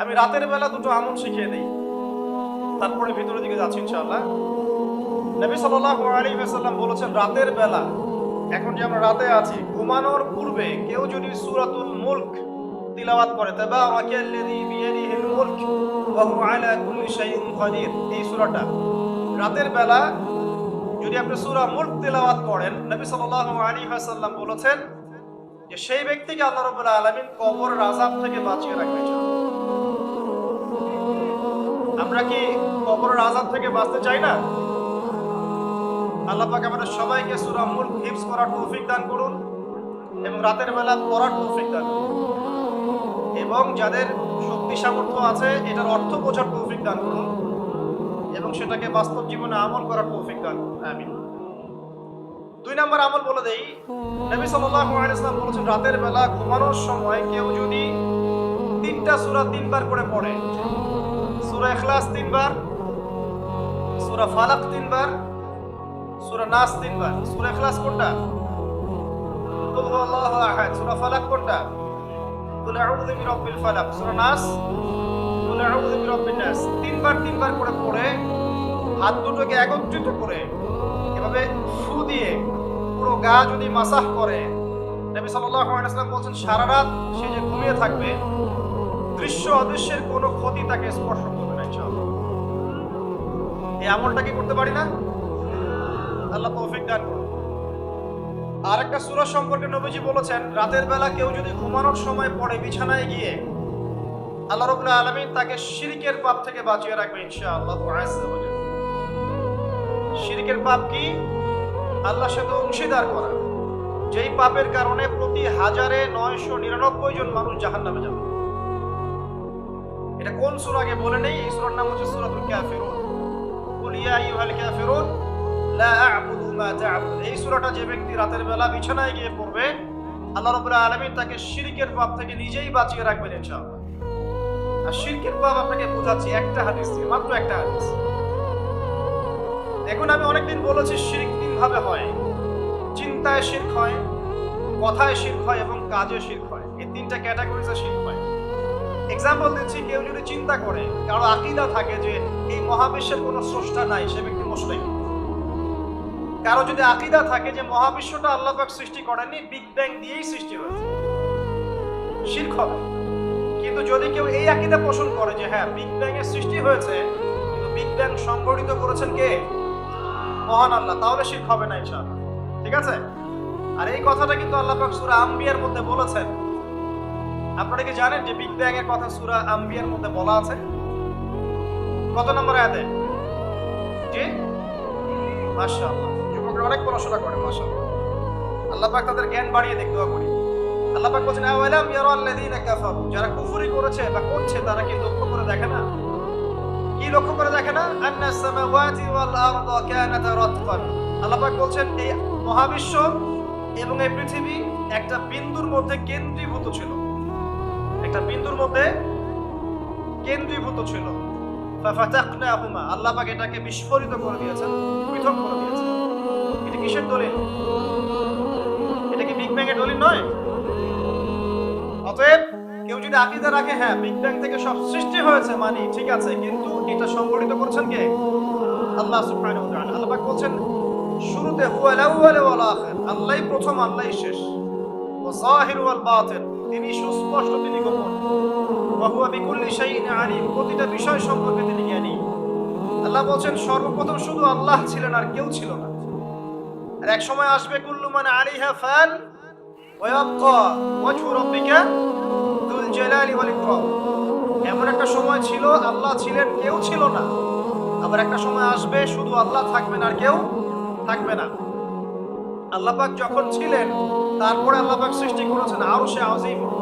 আমি রাতের বেলা দুটো আমল শিখিয়ে দিই। তারপরে ভিতরের দিকে যাচ্ছি, ইনশাআল্লাহ। নবী সাল্লাল্লাহু বলেছেন, রাতের বেলা, এখন যে আমরা রাতে আছি, ঘুমানোর পূর্বে কেউ যদি সূরাতুল মুলক করে এই সূরাটা। রাতের বেলা যদি আপনি সূরা মুলক তিলাওয়াত করেন, নবী বলেছেন যে, সেই ব্যক্তিকে আল্লাহ রাব্বুল আলামিন কবরের আযাব থেকে বাঁচিয়ে রাখবে, ইনশাআল্লাহ। আমরা কি কবরের আজাদ থেকে বাঁচতে চাই না? আল্লাহ পাক আমাদের সবাইকে সূরা মুলক হিফজ করার তৌফিক দান করুন এবং রাতের বেলা পড়ার তৌফিক দান এবং যাদের শক্তি সামর্থ্য আছে, এটার অর্থ বোঝার তৌফিক দান করুন এবং সেটাকে বাস্তব জীবনে আমল করার তৌফিক দান করুন। দুই নম্বর আমল বলে দেই, নবী সাল্লাল্লাহু আলাইহি ওয়াসাল্লাম বলেছেন, রাতের বেলা ঘুমানোর সময় কেউ যদি তিনটা সূরা তিনবার করে পড়ে সূরা ইখলাস তিনবার, সূরা ফালাক তিনবার, সূরা নাস তিনবার। সূরা ইখলাস কোনটা? সূরা ফালাক কোনটা? তিনবার তিনবার করে পড়ে, হাত দুটোকে একত্রিত করে, এভাবে দিয়ে পুরো গা যদি মাসাহ করে, নবী বলছেন, সারা রাত সে যে ঘুমিয়ে থাকবে দৃশ্য অদৃশ্যের কোনো ক্ষতি তাকে স্পর্শ করবে আমলটা কি করতে পারি না? আল্লাহ তৌফিক দান আর একটা সূরা সম্পর্কে নবীজি বলেছেন, রাতের বেলা কেউ যদি ঘুমানোর সময় পড়ে বিছানায় গিয়ে, আল্লাহ রাব্বুল আলামিন তাকে শিরকের পাপ থেকে বাঁচিয়ে রাখবে ইনশাআল্লাহ। জাল্লা পাপ কি? আল্লাহর সাথে অংশীদার করা। যেই পাপের কারণে প্রতি হাজারে নয়শো নিরানব্বই জন মানুষ জাহান নামে যাবে। এটা কোন সূরা আগে বলে নেই? এই সূরার নাম হচ্ছে সূরাতুল কাফিরুন। কুল ইয়া আইয়ুহাল কাফিরুন, লা আ'বুদু মা তা'বুদুন। এই সূরাটা যে ব্যক্তি রাতের বেলা বিছানায় গিয়ে পড়বে, আল্লাহ রাব্বুল আলামিন তাকে শিরকের পাপ থেকে নিজেই বাঁচিয়ে রাখবেন ইনশাআল্লাহ। আর শিরকের পাপ আপনাকে বোঝাচ্ছি একটা হাদিস থেকে, মাত্র একটা হাদিস। দেখুন, আমি অনেকদিন বলেছি শিরক তিন ভাবে হয়। চিন্তায় শিরক হয়, কথায় শিরক হয় এবং কাজে শিরক হয়। এই তিনটা ক্যাটাগরিজে শিরক হয়। এক্সাম্পল দিচ্ছি, কেউ যদি চিন্তা করে, কারও আকিদা থাকে যে এই মহাবিশ্বের কোনো স্রষ্টা নাই, সে ব্যক্তি মুসলিম। কারও যদি আকিদা থাকে যে মহাবিশ্বটা আল্লাহ পাক সৃষ্টি করেননি বিগ ব্যাং দিয়েই সৃষ্টি হয়েছে। শিরক হবে। কিন্তু যদি কেউ এই আকিদা পোষণ করে যে হ্যাঁ বিগ ব্যাং এর সৃষ্টি হয়েছে, কিন্তু বিগ ব্যাং সংগঠিত করেছেন কে? মহান আল্লাহ। তাহলে শিরক হবে না ইনশাআল্লাহ। ঠিক আছে? আর এই কথাটা কিন্তু আল্লাহ পাক সূরা আম্বিয়ার মধ্যে বলেছেন। আপনারা কি জানেন যে বিগ ব্যাং এর কথা সুরা আম্বিয়ার মধ্যে বলা আছে? কত নম্বর আয়াতে? জি? মাশাআল্লাহ। যুবকরা অনেক পড়াশোনা করে, মাশাআল্লাহ। আল্লাহ পাক তাদের জ্ঞান বাড়িয়ে দেখ দোয়া করি। আল্লাহ পাক বলেন আওয়ালাম ইয়ারা আল্লাযীনা কাফারু? যারা কুফরি করেছে বা করছে, তারা কি লক্ষ্য করে দেখে না? কি লক্ষ্য করে দেখে না? আন্না সামাওয়াতি ওয়াল আরদা কানাতা রাতকান আল্লাহ পাক বলছেন, এই মহাবিশ্ব এবং এই পৃথিবী একটা বিন্দুর মধ্যে কেন্দ্রীভূত ছিল। একটা বিন্দুর মধ্যে কেন্দ্রীভূত ছিল। আল্লাহ পাক এটাকে বিস্ফোরিত করে দিয়েছেন, পৃথক করে দিয়েছেন। এটা কিসের দলিল? এটা কি বিগ ব্যাং এর দলিল নয়? অতএব কেউ যদি আকিদা রাখে হ্যাঁ বিগ ব্যাং থেকে সব সৃষ্টি হয়েছে মানে ঠিক আছে, কিন্তু এটা সংগঠিত করছেন কে? আল্লাহ সুবহানাহু আল্লাহ পাক বলছেন, শুরুতে হুয়াল আউয়াল ওয়াল প্রথম, আল্লাহই শেষ। ওয়া যাহির ওয়াল বাতিন। তিনি সুস্পষ্ট তিনি গোপন। ওয়া হুয়া বিকুল্লি প্রতিটা বিষয় সম্পর্কে তিনি জ্ঞানী। আল্লাহ বলছেন, সর্বপ্রথম শুধু আল্লাহ ছিলেন আর কেউ ছিল না। আর এক সময় আসবে কুল্লু মান আলাইহা ফান এমন একটা সময় ছিল, আল্লাহ ছিলেন, কেউ ছিল না। আবার একটা সময় আসবে, শুধু আল্লাহ থাকবেন আর কেউ থাকবে না। আল্লাহ পাক যখন ছিলেন, তারপরে আল্লাহ পাক সৃষ্টি করেছেন আরও সে আজিম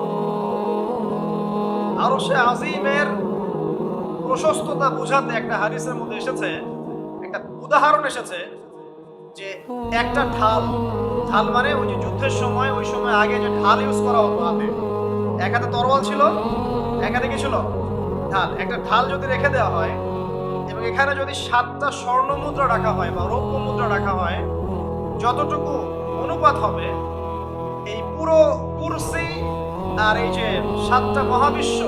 আরও সে আজিমের প্রশস্ততা বোঝাতে একটা হাদিসের মধ্যে এসেছে, একটা উদাহরণ এসেছে যে একটা ঢাল ঢাল মানে ওই যে যুদ্ধের সময়, ওই সময় আগে যে ঢাল ইউজ করা হতো হাতে। এক হাতে তরোয়াল ছিল, এক হাতে কি ছিল? ঢাল। একটা ঢাল যদি রেখে দেওয়া হয়, এবং এখানে যদি সাতটা স্বর্ণ মুদ্রা রাখা হয় বা রৌপ্য মুদ্রা রাখা হয়, যতটুকু অনুপাত হবে, এই পুরো কুরসি আর এই যে সাতটা মহাবিশ্ব,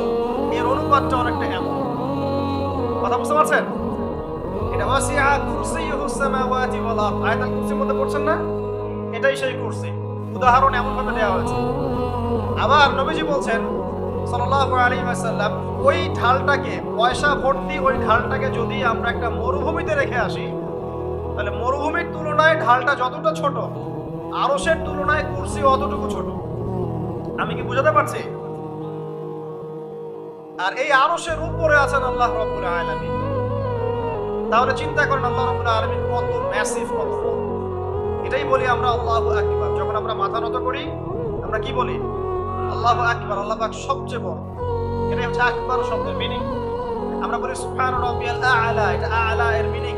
এর অনুপাতটা অনেকটা এমন। কথা বুঝতে পারছেন? এটা ওয়াসিআ কুরসিয়ুহু সামাওয়াতি ওয়াল আরদ। আয়াতুল কুরসির মধ্যে পড়ছেন না? এটাই সেই কুরসি। উদাহরণ এমন ভাবে দেওয়া হয়েছে। আবার নবীজি বলছেন, সাল্লাল্লাহু আলাইহি ওয়াসাল্লাম, ওই ঢালটাকে, পয়সা ভর্তি ওই ঢালটাকে যদি আমরা একটা মরুভূমিতে রেখে আসি, তাহলে মরুভূমির তুলনায় ঢালটা যতটা ছোট, আরশের তুলনায় কুরসি অতটুকু ছোট। আমি কি বুঝাতে পারছি? আর এই আরশের উপরে আছেন আল্লাহ রাব্বুল আলামিন। তাহলে চিন্তা করেন আল্লাহ রাব্বুল আলামিন কত ম্যাসিভ কত এটাই বলি আমরা আল্লাহু আকবার। যখন আমরা মাথা নত করি, আমরা কি বলি? আল্লাহু আকবার, আল্লাহ পাক সবচেয়ে বড়। এটাই হচ্ছে আকবার শব্দের মিনিং আমরা বলি সুবহান রাব্বিয়াল আ'লা, এটা আ'লা এর মিনিং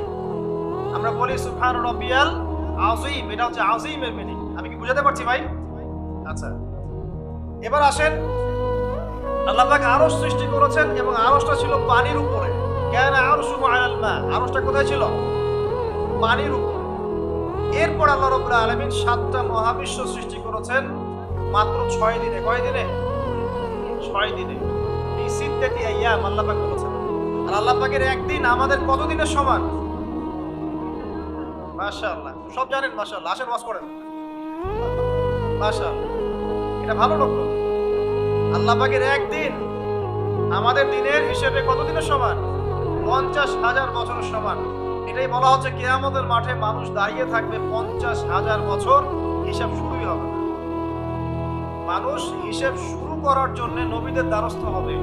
আমরা বলি সুবহান রাব্বিয়াল আযীম, এটা হচ্ছে আযীমের মিনিং আমি কি বুঝাতে পারছি ভাই? আচ্ছা। এবার আসেন। আল্লাহ পাক আরশ সৃষ্টি করেছেন এবং আরশটা ছিল পানির উপরে। কেন আরশু মা? আরশটা কোথায় ছিল? পানির উপরে। এরপর আল্লাহ রাব্বুল আলামিন সাতটা মহাবিশ্ব সৃষ্টি করেছেন মাত্র ছয় দিনে। কয় দিনে? ছয় দিনে। এই সিদ্ধাতি আল্লাহ পাক বলেছেন। আর আল্লাহ পাকের একদিন আমাদের কত দিনের সমান? মাশাআল্লাহ। সব জানেন মাশাআল্লাহ। আসেন ওয়াজ করেন। মাশাআল্লাহ। এটা ভালো লক্ষণ আল্লাহ পাকের একদিন, আমাদের দিনের হিসেবে কতদিনের সমান? পঞ্চাশ হাজার বছরের সমান। এটাই বলা হচ্ছে কেয়ামতের মাঠে মানুষ দাঁড়িয়ে থাকবে পঞ্চাশ হাজার বছর হিসাব শুরুই হবে মানুষ হিসেব শুরু করার জন্য নবীদের দ্বারস্থ হবে।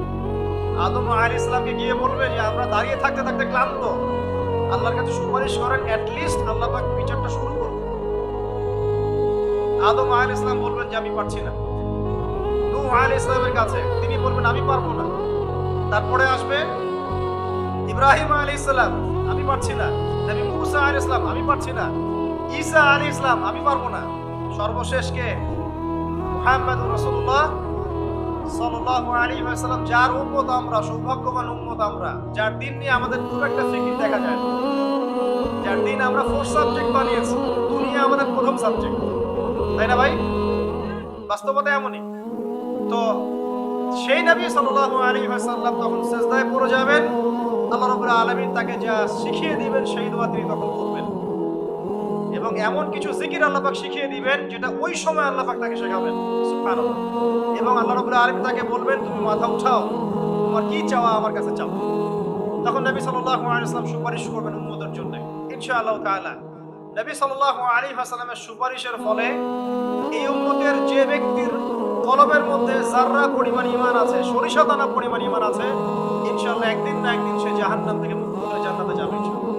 আদম আল ইসলামকে গিয়ে বলবে যে, আমরা দাঁড়িয়ে থাকতে থাকতে ক্লান্ত। আল্লাহর কাছে সুপারিশ করেন অ্যাটলিস্ট আল্লাহ পাক বিচারটা শুরু করবে আদম আল ইসলাম বলবেন যে, আমি পারছি না। নূহ ইসলামের কাছে। তিনি বলবেন, আমি পারব না। তারপরে আসবে ইব্রাহিম আলাইহিস সালাম আমি পারছি না। নবী মুসা আলাইহিস সালাম আমি পারছি না। ঈসা আলী ইসলাম, আমি পারব না। সর্বশেষ কে? মুহাম্মদুর রাসূলুল্লাহ সাল্লাল্লাহু আলাইহি ওয়াসাল্লাম, যার উম্মত আমরা, সৌভাগ্যবান উম্মত আমরা, যার দিন নিয়ে আমাদের খুব একটা ফিকির দেখা যায়। যার দিন আমরা ফোর্থ সাবজেক্ট বানিয়েছি, দুনিয়া আমাদের প্রথম সাবজেক্ট তাই না ভাই? বাস্তবতা এমনই। সেই নবী সাল্লাল্লাহু আলাইহি ওয়াসাল্লাম তখন সিজদায় পড়ে যাবেন। আল্লাহ রাব্বুল আলামিন তাকে যা শিখিয়ে দিবেন সেই দোয়া তিনি তখন করবেন। এবং এমন কিছু জিকির আল্লাহ পাক শিখিয়ে দিবেন যেটা ওই সময় আল্লাহ পাক তাকে শেখাবেন। সুবহানাল্লাহ। এবং আল্লাহ রাব্বুল আলামিন তাকে বলবেন, তুমি মাথা উঠাও। তোমার কি চাওয়া আমার কাছে চাও। তখন নবী সাল্লাল্লাহু আলাইহি ওয়াসাল্লাম সুপারিশ করবেন উম্মতের জন্য। ইনশাআল্লাহ তাআলা। নবী সাল্লাল্লাহু আলাইহি ওয়াসাল্লামের সুপারিশের ফলে এই উম্মতের যে ব্যক্তির কলবের মধ্যে জাররা পরিমাণ ঈমান আছে সরিষা দানা পরিমাণ ঈমান আছে ইনশাআল্লাহ একদিন না একদিন সে জাহান্নাম থেকে মুক্ত হয়ে জান্নাতে যাবে ইনশাআল্লাহ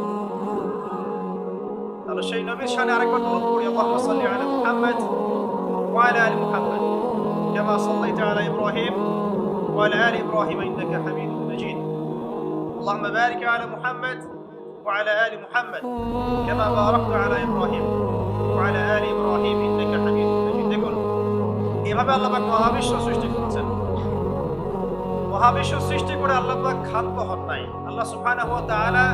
তাহলে সেই নবীর শানে আরেকবার দরুদ পড়ি আল্লাহুম্মা সাল্লি আলা মুহাম্মদ ওয়া আলা আলি মুহাম্মদ كما صليت على ابراهيم وعلى ال ابراهيم انك حميد مجيد اللهم بارك على محمد وعلى ال محمد كما باركت على ابراهيم وعلى ال ابراهيم انك حميد مجيد দেখুন এভাবে আল্লাপাক মহাবিশ্ব সৃষ্টি করেছেন। মহাবিশ্ব সৃষ্টি করে আল্লাহ পাক ক্ষান্ত হন নাই আল্লাহ তাআলা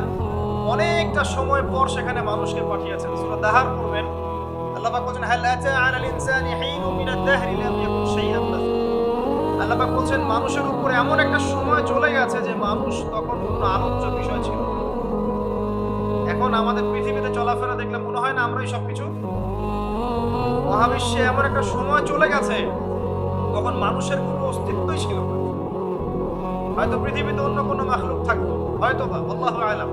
অনেকটা সময় পর সেখানে মানুষকে পাঠিয়েছেন। সূরা দাহার পড়বেন। আল্লাহ পাক বলেন হাল আতা আলাল ইনসানি হিনুম মিনাদ দাহরি লাম ইয়াকুন শাইআন? মাযকুরা আল্লাহ পাক বলছেন, মানুষের উপরে এমন একটা সময় চলে গেছে যে মানুষ তখন কোনো আলোচ্য বিষয় ছিল এখন আমাদের পৃথিবীতে চলাফেরা দেখলে মনে হয় না আমরাই সবকিছু? মহাবিশ্বে এমন একটা সময় চলে গেছে তখন মানুষের কোনো অস্তিত্বই ছিল না। হয়তো পৃথিবীতে অন্য কোনো মাখলুক থাকতো, হয়তো বা, আল্লাহ আলাম।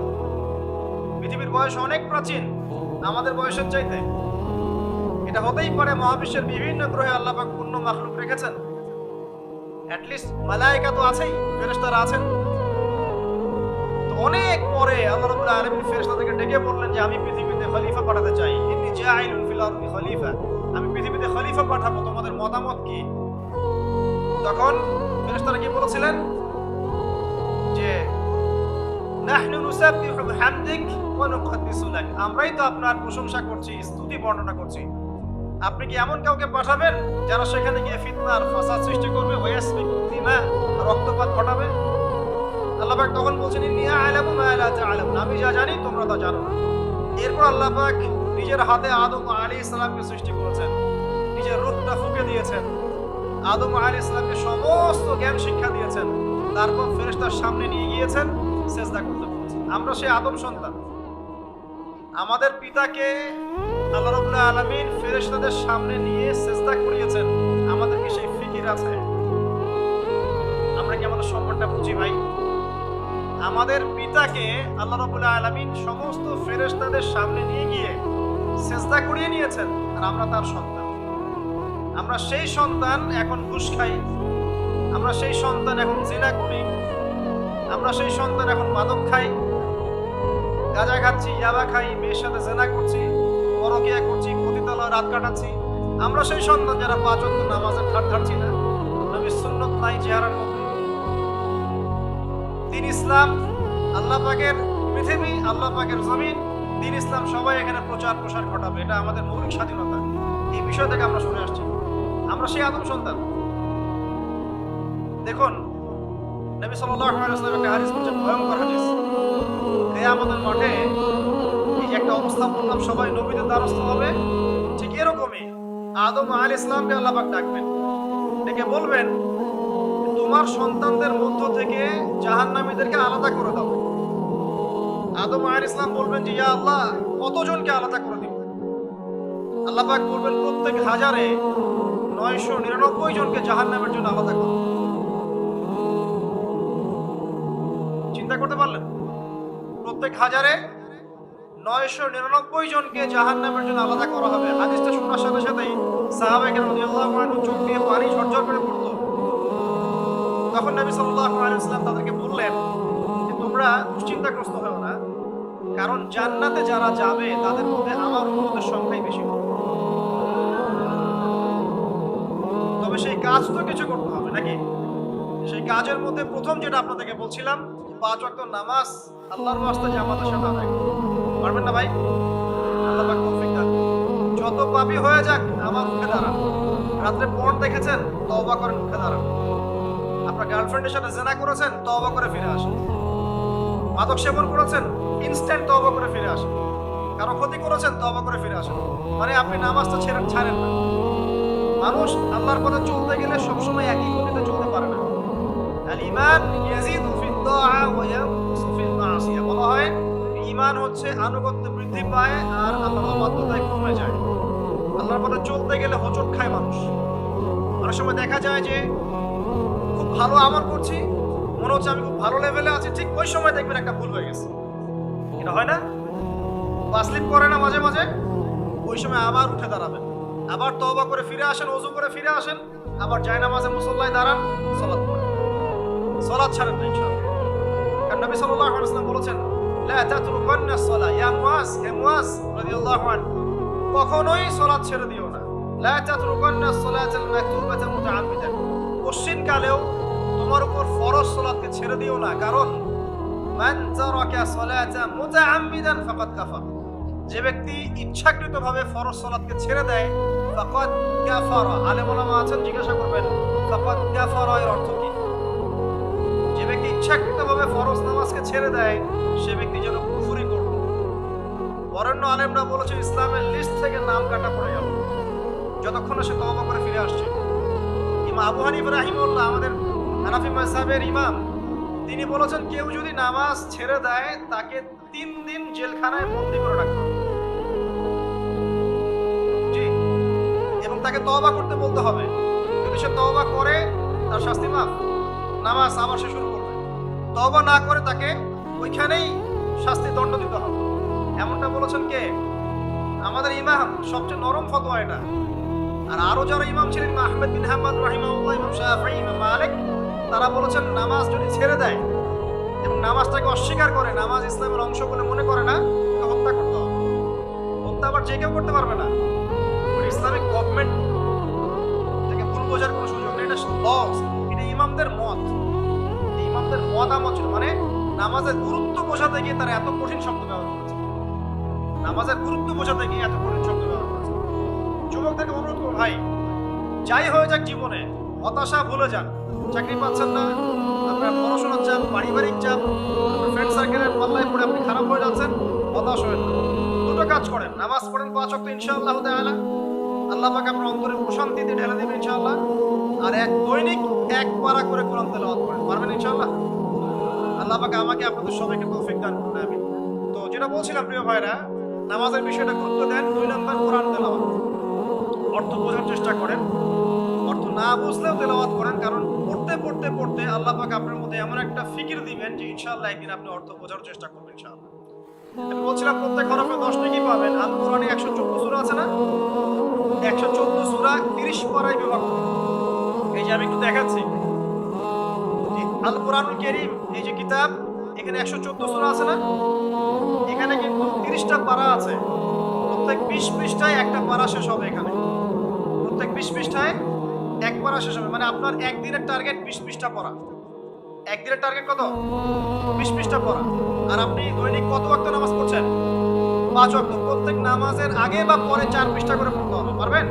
পৃথিবীর বয়স অনেক প্রাচীন, আমাদের বয়সের চাইতে। এটা হতেই পারে মহাবিশ্বের বিভিন্ন গ্রহে আল্লাহ পাক পূর্ণ মাখলুক রেখেছেন। অ্যাটলিস্ট মালায়েকা তো আছেই, ফেরেশতারা আছেন। অনেক পরে আল্লাহ রাব্বুল আলামিন ফেরেশতাদেরকে ডেকে বললেন যে, আমি পৃথিবীতে খলিফা পাঠাতে চাই। ইন্নী জাইলুন ফিল খলিফা। পৃথিবীতে খলিফা পাঠাবো, তোমাদের মতামত কি? তখন ফেরেশতারা কি বলেছিলেন? যে, নাহনু ওয়া নুকদ্দিসু লাক। আমরাই তো আপনার প্রশংসা করছি, স্তুতি বর্ণনা করছি। আপনি কি এমন কাউকে পাঠাবেন যারা সেখানে গিয়ে ফাসাদ সৃষ্টি করবে? রক্তপাত ঘটাবে? আল্লাহ পাক তখন বলছেন, ইন্নী আ'লামু মা লা আমি যা জানি, তোমরা তা জানো না। এরপর আল্লাহ পাক নিজের হাতে আদম আলাইহিস সালামকে সৃষ্টি করেছেন। নিজের রূহটা ফুঁকে দিয়েছেন। আদম আলাইহিস সালামকে সমস্ত জ্ঞান শিক্ষা দিয়েছেন। তারপর ফেরেশতার সামনে নিয়ে গিয়েছেন, সেজদা করতে বলেছেন। আমরা সেই আদম সন্তান। আমাদের পিতাকে আল্লাহ আলামিন ফেরেশতাদের সামনে নিয়ে সেজদা করিয়েছেন। সেই ফিকির আছে। আমরা কি আমাদের সম্মানটা বুঝি ভাই? আমাদের পিতাকে আল্লাহ রাব্বুল আলামিন সমস্ত ফেরেশতাদের সামনে নিয়ে গিয়ে সেজদা করিয়ে নিয়েছেন, আর আমরা তার সন্তান। আমরা সেই সন্তান এখন ঘুষ খাই। আমরা সেই সন্তান এখন জিনা করি। আমরা সেই সন্তান এখন মাদক খাই। গাঁজা খাচ্ছি, ইয়াবা খাই, মেয়ের সাথে জেনা করছি, পরকিয়া করছি পতিতালা রাত কাটাচ্ছি। আমরা সেই সন্তান যারা পাঁচ অক্ট নামাজের ঠাট ধারছি না। নবী সুন্নত নাই চেহারার মধ্যে। দিন ইসলাম, আল্লাহ পাকের পৃথিবী, আল্লাহ পাকের জমিন, দিন ইসলাম সবাই এখানে প্রচার প্রসার ঘটাবে। এটা আমাদের মৌলিক স্বাধীনতা। এই বিষয় থেকে আমরা শুনে আসছি। আমরা সেই আদম সন্তান। দেখুন, নবী ওয়াসাল্লাম একটা হাদিস বলছেন, ভয়ঙ্কর হাদিস। কিয়ামতের এই একটা অবস্থা বললাম সবাই নবীদের দ্বারস্থ হবে, ঠিক এরকমই আদম আলাইহিস ইসলামকে আল্লাহ পাক ডাকবেন। ডেকে বলবেন, তোমার সন্তানদের মধ্য থেকে জাহান্নামীদেরকে আলাদা করে দাও। আদম আলাইহিস ইসলাম বলবেন যে, ইয়া আল্লাহ, কতজনকে আলাদা করে দিব? আল্লাহ পাক বলবেন, প্রত্যেক হাজারে নয়শো নিরানব্বই জনকে জাহান্নামের জন্য আলাদা করো। চিন্তা করতে পারলেন? প্রত্যেক হাজারে নয়শো নিরানব্বই জনকে জাহান নামের জন্য আলাদা করা হবে। হাদিসটা শোনার সাথে সাথেই রাদিয়াল্লাহু আনহু চোখ দিয়ে পানি ঝরঝর করে পড়তো। তখন নবী সাল্লাল্লাহু আলাইহি তাদেরকে বললেন যে, তোমরা দুশ্চিন্তাগ্রস্ত হও না। কারণ জান্নাতে যারা যাবে, তাদের মধ্যে আমার উম্মতের সংখ্যাই বেশি সেই কাজ তো কিছু করতে হবে, নাকি? সেই কাজের মধ্যে প্রথম যেটা আপনাদেরকে বলছিলাম, পাঁচ ওয়াক্ত নামাজ, আল্লাহর ওয়াস্তে জামাতের সাথে আদায়। পারবেন না ভাই? আল্লাহ যত পাপী হয়ে যাক আমার উঠে দাঁড়ান। রাত্রে পর দেখেছেন, তওবা করেন উঠে দাঁড়ান। আপনার গার্লফ্রেন্ডের সাথে জেনা করেছেন, তওবা করে ফিরে আসেন। মাদক সেবন করেছেন ইনস্ট্যান্ট তওবা করে ফিরে আসেন। কারও ক্ষতি করেছেন তবা করে ফিরে আসেন। মানে আপনি নামাজটা ছেড়ে ছাড়েন না। মানুষ আল্লাহর পথে চলতে গেলে সবসময় একই গতিতে চলতে পারে না। আল ইমান ইয়াজিদু ফি দাআ ওয়া ইয়ানকুসু ফিল মাসিয়া। বলা হয়, ঈমান হচ্ছে আনুগত্য বৃদ্ধি পায় আর আল্লাহর অবাধ্যতায় কমে যায়। আল্লাহর পথে চলতে গেলে হোঁচট খায় মানুষ। অনেক সময় দেখা যায় যে, খুব ভালো আমল করছি, মনে হচ্ছে আমি খুব ভালো লেভেলে আছি, ঠিক ওই সময় দেখবেন একটা ভুল হয়ে গেছে। এটা হয় না? বাসলিপ করে না মাঝে মাঝে, ওই সময় আবার উঠে দাঁড়াবেন। আবার তওবা করে ফিরে আসেন, ওযু করে ফিরে আসেন, আবার জায়নামাজে মুসল্লায় দাঁড়ান, সালাত পড়েন। ছাড়েন না ইনশাআল্লাহ। নবী সাল্লাল্লাহু আলাইহি বলেছেন, লা তাতরুকান্না সালাহ ইয়া মুয়াজ হে মুয়াজ রাদিয়াল্লাহু আনহু, কখনোই সালাত ছেড়ে দিও না। লা তাতরুকান্না সালাতাল মাকতুবাতা কোশ্চিন কালেও তোমার উপর ফরজ সালাতকে ছেড়ে দিও না, কারণ, মান তারাকা সালাতা মুতাআম্মিদান ফাকাদ যে ব্যক্তি ইচ্ছাকৃতভাবে ফরজ সালাতকে ছেড়ে দেয় ফাকাদ কাফারা। আলেম ওলামা আছেন, জিজ্ঞাসা করবেন, ফাকাদ কাফারা এর অর্থ কি? যে ব্যক্তি ইচ্ছাকৃতভাবে ফরজ নামাজকে ছেড়ে দেয়, সে ব্যক্তি যেন কুফরি করল। বরেণ্য আলেমরা বলেছে, ইসলামের লিস্ট থেকে নাম কাটা পড়ে গেল যতক্ষণ সে তওবা করে ফিরে আসছে। ইমাম আবু হানিফ রাহিমউল্লাহ আমাদের হানাফি মাযহাবের ইমাম, তিনি বলেছেন, কেউ যদি নামাজ ছেড়ে দেয়, তাকে তিন দিন জেলখানায় বন্দি করে রাখতে তাকে তওবা করতে বলতে হবে। যদি সে তওবা করে, তার শাস্তি মাফ। নামাজ আবার সে শুরু করবে। তওবা না করে তাকে ওইখানেই শাস্তি দণ্ড দিতে হবে। এমনটা বলেছেন কে? আমাদের ইমাম সবচেয়ে নরম ফতোয়া এটা। আর আরও যারা ইমাম ছিলেন, ইমাম আহমেদ বিন হাম্মাদ রাহিমাহুল্লাহ, ইমাম শাফি, ইমাম মালিক, তারা বলেছেন নামাজ যদি ছেড়ে দেয় এবং নামাজটাকে অস্বীকার করে, নামাজ ইসলামের অংশ বলে মনে করে না হত্যা করতে হবে। হত্যা আবার যে কেউ করতে পারবে না। লস এটা ইমামদের মত। ইমামদের মতামত ছিল। মানে নামাজের গুরুত্ব বোঝাতে গিয়ে তারা এত কঠিন শব্দ ব্যবহার করেছে। নামাজের গুরুত্ব বোঝাতে গিয়ে এত কঠিন শব্দ ব্যবহার করেছে। যুবকদেরকে অনুরোধ করব, ভাই, যাই হয়ে যাক জীবনে, হতাশা ভুলে যান। চাকরি পাচ্ছেন না, আপনার পড়াশোনার চাপ, পারিবারিক চাপ ফ্রেন্ড সার্কেলের পাল্লায় পড়ে আপনি খারাপ হয়ে যাচ্ছেন, হতাশ হয়ে দুটো কাজ করেন। নামাজ পড়েন পাঁচ অক্ট ইনশাআল্লাহ তাআলা। আল্লাহ পাক আপনার অন্তরে প্রশান্তি দিয়ে ঢেলে দেবেন, ইনশাআল্লাহ। আর এক দৈনিক এক পারা করে কোরআন তেলাওয়াত করেন পারবেন ইনশাআল্লাহ? আল্লাহ পাকে আমাকে আপনাদের সবাইকে তৌফিক দান করুন, আমিন। তো যেটা বলছিলাম, প্রিয় ভাইরা, নামাজের বিষয়টা গুরুত্ব দেন, দুই নম্বর কোরআন তেলাওয়াত। অর্থ বোঝার চেষ্টা করেন। অর্থ না বুঝলেও তেলাওয়াত করেন, কারণ পড়তে পড়তে পড়তে আল্লাহ পাক আপনার মধ্যে এমন একটা ফিকির দিবেন যে ইনশাআল্লাহ একদিন আপনি অর্থ বোঝার চেষ্টা করবেন ইনশাআল্লাহ। বলছিলাম, প্রত্যেক হরফে দশ পাবেন। আল কোরআনে একশো চোদ্দ সুরা আছে না? একশো চোদ্দ সুরা তিরিশ পারায় বিভক্ত। এই যে আমি একটু দেখাচ্ছি। আল কোরআনুল কেরিম, এই যে কিতাব, এখানে একশো চোদ্দ সুরা আছে না? এখানে কিন্তু তিরিশটা পারা আছে। প্রত্যেক বিশ পৃষ্ঠায় একটা পারা শেষ হবে এখানে। প্রত্যেক বিশ পৃষ্ঠায় এক পারা শেষ হবে। মানে আপনার একদিনের টার্গেট বিশ পৃষ্ঠা পড়া। একদিনের টার্গেট কত? বিশ পৃষ্ঠা পড়া। আর আপনি দৈনিক কত ওয়াক্ত নামাজ পড়ছেন? পাঁচ ওয়াক্ত। প্রত্যেক নামাজের আগে বা পরে চার পৃষ্ঠা করে পড়তে হবে। পারবেন?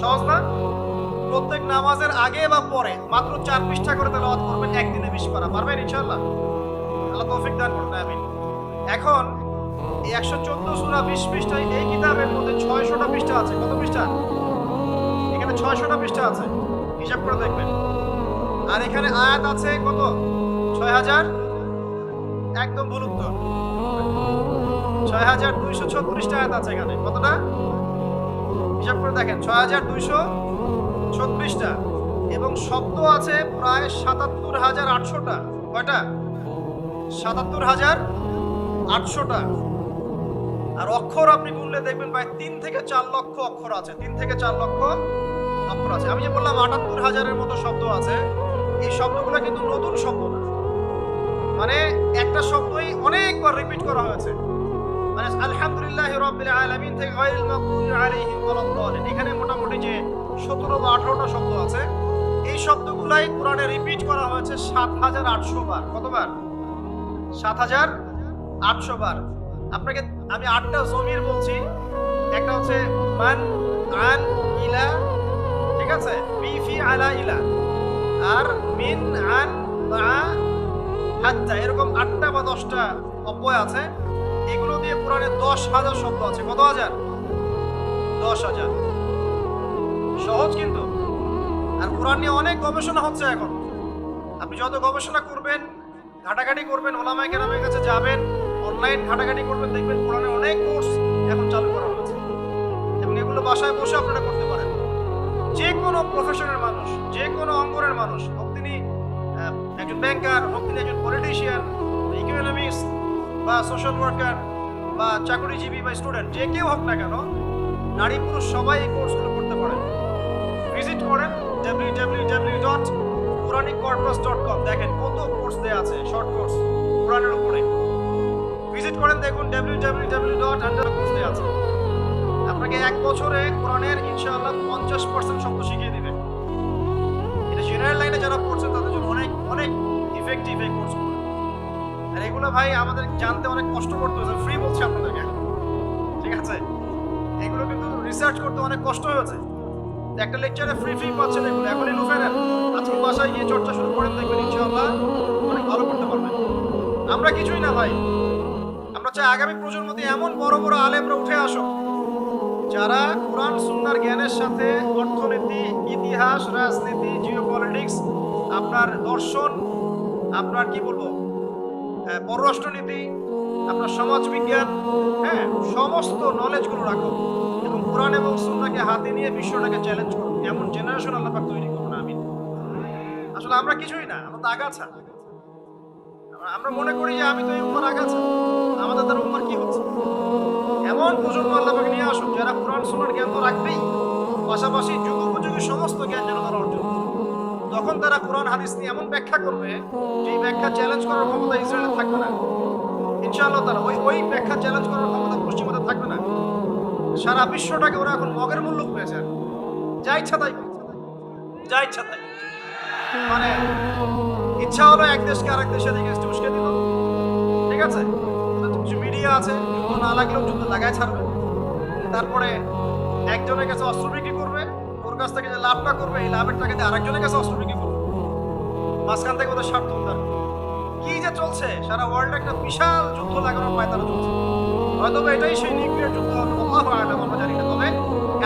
সহজ না? প্রত্যেক নামাজের আগে বা পরে মাত্র চার পৃষ্ঠা করে তেলাওয়াত করবেন, একদিনে বিশ পারা। পারবেন ইনশাআল্লাহ? আল্লাহ তৌফিক দান করুন, আমিন। এখন এই একশো চোদ্দ সুরা বিশ পৃষ্ঠায় এই কিতাবের মধ্যে ছয়শোটা পৃষ্ঠা আছে। কত পৃষ্ঠা? এখানে ছয়শোটা পৃষ্ঠা আছে। হিসাব করে দেখবেন। আর এখানে আয়াত আছে কত? ছয় হাজার? একদম ভুল উত্তর ছয় হাজার দুইশো ছত্রিশটা আয়াত আছে এখানে। কতটা? হিসাব করে দেখেন। ছয় হাজার দুইশো ছত্রিশটা। এবং শব্দ আছে প্রায় সাতাত্তর হাজার আটশোটা। কয়টা? সাতাত্তর হাজার আটশোটা। আর অক্ষর আপনি গুনলে দেখবেন প্রায় তিন থেকে চার লক্ষ অক্ষর আছে। তিন থেকে চার লক্ষ অক্ষর আছে। আমি যে বললাম আটাত্তর হাজারের মতো শব্দ আছে, এই শব্দগুলো কিন্তু নতুন শব্দ না। মানে একটা শব্দই অনেকবার রিপিট করা হয়েছে। মানে আলহামদুলিল্লাহ রাব্বিল আলামিন থেকে গায়রুল মাগদুবি আলাইহিম ওয়ালাদ এখানে মোটামুটি যে 17 বা 18টা শব্দ আছে, এই শব্দগুলাই কোরআনে রিপিট করা হয়েছে 7800 বার। কতবার? 7800 বার। আপনাকে, আমি আটটা জমির বলছি। একটা হচ্ছে মান আন ইলা, ঠিক আছে? বি ফি আলা ইলা। আর মিন আন মা হাত্তা। এরকম আটটা বা দশটা অব্যয় আছে। এগুলো দিয়ে পুরাণে দশ হাজার শব্দ আছে। কত হাজার? দশ হাজার। সহজ কিন্তু। আর কোরআন নিয়ে অনেক গবেষণা হচ্ছে এখন। আপনি যত গবেষণা করবেন, ঘাটাঘাটি করবেন, ওলামায় কেরামের কাছে যাবেন অনলাইন ঘাটাঘাটি করবেন, দেখবেন কোরআনে অনেক কোর্স এখন চালু করা হয়েছে। এবং এগুলো বাসায় বসে আপনারা করতে পারেন। যে কোনো প্রফেশনের মানুষ যে কোনো অঙ্গনের মানুষ, হোক তিনি একজন ব্যাংকার হোক তিনি একজন পলিটিশিয়ান ইকোনমিক্স বা সোশ্যাল ওয়ার্কার বা চাকরিজীবী, বা স্টুডেন্ট যে কেউ হোক না কেন, নারী পুরুষ সবাই এই কোর্সগুলো করতে পারেন ভিজিট করেন ডাব্লিউ ডাব্লিউ ডট কম দেখেন কত কোর্স দেওয়া আছে শর্ট কোর্স কোরআনের উপরে। ভিজিট করেন, দেখুন W W W dot course আছে। আপনাকে এক বছরে কোরআনের ইনশাআল্লাহ পঞ্চাশ পার্সেন্ট শব্দ শিখিয়ে দিবে। এটা জেনারেল লাইনে যারা পড়ছেন, তাদের জন্য অনেক অনেক ইফেক্টিভ এই কোর্সগুলো আর এগুলো ভাই আমাদের জানতে অনেক কষ্ট করতে হয়েছে ফ্রি বলছে আপনাদেরকে। ঠিক আছে? এগুলো কিন্তু রিসার্চ করতে অনেক কষ্ট হয়েছে। একটা লেকচারে ফ্রি ফ্রি পাচ্ছেন এগুলো। এখনই লুফে নেন। আজকে বাসায় গিয়ে চর্চা শুরু করেন, দেখবেন ইনশাআল্লাহ অনেক ভালো করতে পারবেন। আমরা কিছুই না ভাই। আমরা চাই আগামী প্রজন্ম দিয়ে এমন বড় বড় আলেমরা উঠে আসো যারা কোরআন, সুন্নার জ্ঞানের সাথে অর্থনীতি, ইতিহাস, রাজনীতি জিও পলিটিক্স আপনার দর্শন, আপনার, কি বলব পররাষ্ট্রনীতি, আপনার সমাজ বিজ্ঞান হ্যাঁ সমস্ত নলেজগুলো রাখো এবং কোরআন এবং সুন্নাকে হাতে নিয়ে বিশ্বটাকে চ্যালেঞ্জ করো। এমন জেনারেশন আল্লাহ তৈরি করুন আমি আসলে আমরা কিছুই না, আমরা তো আগাছা। আমরা- মনে করি যে আমি তো এই উম্মার আগাছা। আমাদের দ্বারা উম্মার কি হচ্ছে? এমন প্রজন্ম আল্লাহ নিয়ে আসুন যারা কোরআন সুন্নার জ্ঞান তো রাখবেই। পাশাপাশি যুগ উপযোগী সমস্ত জ্ঞান যেন তারা অর্জন। তখন তারা কোরআন, হাদিস নিয়ে এমন ব্যাখ্যা করবে যে ব্যাখ্যা চ্যালেঞ্জ করার ক্ষমতা ইসরায়েলের থাকবে না। ইনশাআল্লাহ তারা ওই ওই ব্যাখ্যা চ্যালেঞ্জ করার ক্ষমতা পশ্চিমাদের থাকবে না। সারা বিশ্বটাকে ওরা এখন মগের মূল্য পেয়েছে যা ইচ্ছা তাই যা ইচ্ছা তাই মানে ইচ্ছা হলো এক দেশকে আরেক দেশের এগেনস্টে উস্কে দিল। ঠিক আছে? কিছু মিডিয়া আছে যুদ্ধ না লাগলেও যুদ্ধ লাগায় ছাড়বে। তারপরে একজনের কাছে অস্ত্র বিক্রি কাছ থেকে যে লাভটা করবে, এই লাভের টাকাতে আরেকজনের কাছে অস্ত্র বিক্রি করবে। মাঝখান থেকে ওদের স্বার্থ উদ্ধার। কি যে চলছে, সারা ওয়ার্ল্ডে একটা বিশাল যুদ্ধ লাগানোর পায়তারা চলছে। হয়তো এটাই সেই নিউক্লিয়ার যুদ্ধ জানি না। তবে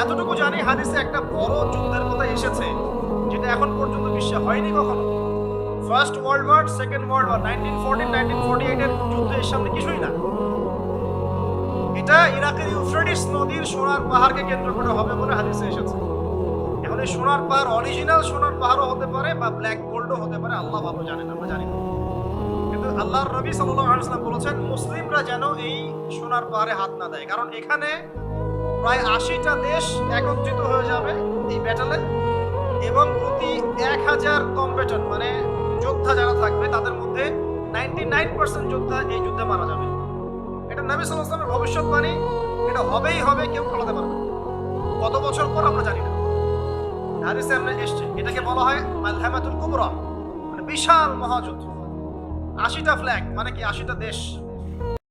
এতটুকু জানি, হাদিসে একটা বড় যুদ্ধের কথা এসেছে এটা এখন পর্যন্ত বিশ্বে হয়নি কখনো। First world war second world war nineteen fourteen nineteen forty এইটের যুদ্ধ এর সামনে কিছুই না। এটা ইরাকের ইউফ্রেটিস নদীর সোনার পাহাড়কে কেন্দ্র করে হবে বলে হাদিসে এসেছে। এই সোনার পাহাড় অরিজিনাল সোনার পাহাড়ও হতে পারে বা ব্ল্যাক গোল্ডও হতে পারে, আল্লাহ ভালো জানেন, আমরা জানি। কিন্তু আল্লাহর সাল্লাল্লাহু আলাইহি বলেছেন, মুসলিমরা যেন এই সোনার পাহাড়ে হাত না দেয়। কারণ এখানে প্রায় আশিটা দেশ একত্রিত হয়ে যাবে এই ব্যাটালে এবং প্রতি এক হাজার কম্বেটন মানে যোদ্ধা যারা থাকবে, তাদের মধ্যে নাইনটি নাইন পার্সেন্ট যোদ্ধা এই যুদ্ধে মারা যাবে। এটা নবী সাল্লাহ ভবিষ্যৎবাণী। এটা হবেই হবে, কেউ ফলাতে পারবে। কত বছর পর আমরা জানি না। হাদিসে আমরা এসছে। এটাকে বলা হয় মালহামাতুল কুবরা মানে বিশাল মহাযুদ্ধ। আশিটা ফ্ল্যাগ মানে কি আশিটা দেশ।